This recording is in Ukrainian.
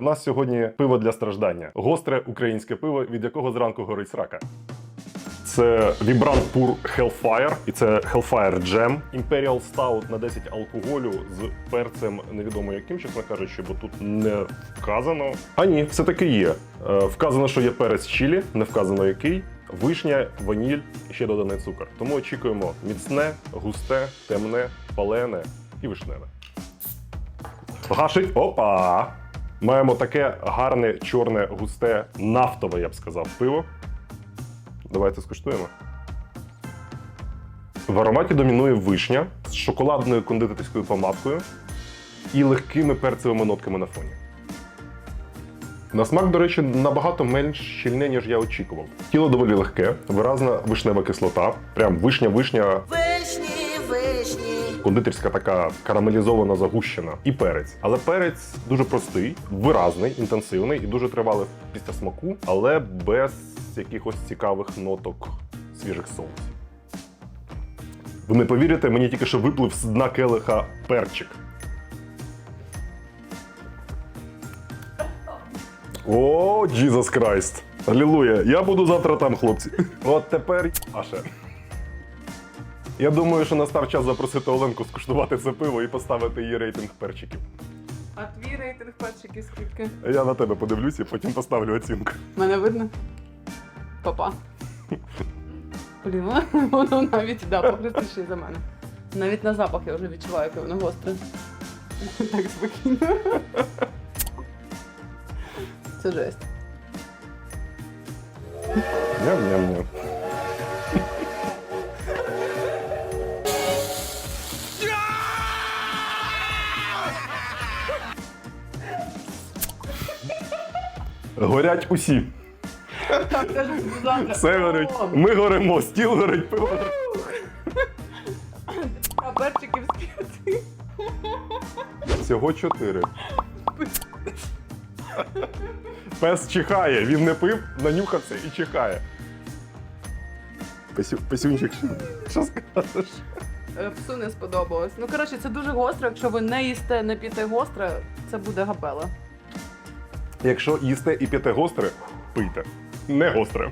У нас сьогодні пиво для страждання. Гостре українське пиво, від якого зранку горить срака. Це Vibrant Pur Hellfire, і це Hellfire Jam. Imperial Stout на 10 алкоголю з перцем невідомо яким, чесно кажучи, бо тут не вказано. А ні, все-таки є. Е, вказано, що є перець чилі, не вказано який. Вишня, ваніль і ще доданий цукор. Тому очікуємо міцне, густе, темне, палене і вишневе. Гашить. Опа! Маємо таке гарне, чорне, густе, нафтове, я б сказав, пиво. Давайте скуштуємо. В ароматі домінує вишня з шоколадною кондитерською помадкою і легкими перцевими нотками на фоні. На смак, до речі, набагато менш щільне, ніж я очікував. Тіло доволі легке, виразна вишнева кислота. Прям вишня-вишня. Кондитерська така карамелізована загущена і перець. Але перець дуже простий, виразний, інтенсивний і дуже тривалий після смаку, але без якихось цікавих ноток свіжих соусів. Ви не повірите, мені тільки що виплив з дна келиха перчик. О, Jesus Christ! Алілуя! Я буду завтра там, хлопці. От тепер Аше. Я думаю, що настав час запросити Оленку скуштувати це пиво і поставити її рейтинг перчиків. А твій рейтинг перчиків скільки? Я на тебе подивлюся і потім поставлю оцінку. Мене видно? Папа. Блін, воно навіть да, погрустіше за мене. Навіть на запах я вже відчуваю, яке воно гостре. Так спокійно. Це жесть. Ням-ням-ням. Горять усі. Все горить. Ми горимо, стіл горить, пиво. А перчиків скільки? Всього чотири. Пес чихає, він не пив, нанюхався і чихає. Песю, песюнчик, що, скажеш? Е, Псу не сподобалось. Ну, коротше, це дуже гостро. Якщо ви не їсте, не п'єте гостре, це буде габела. Якщо їсте і п'єте гостре, пийте. Не гостре.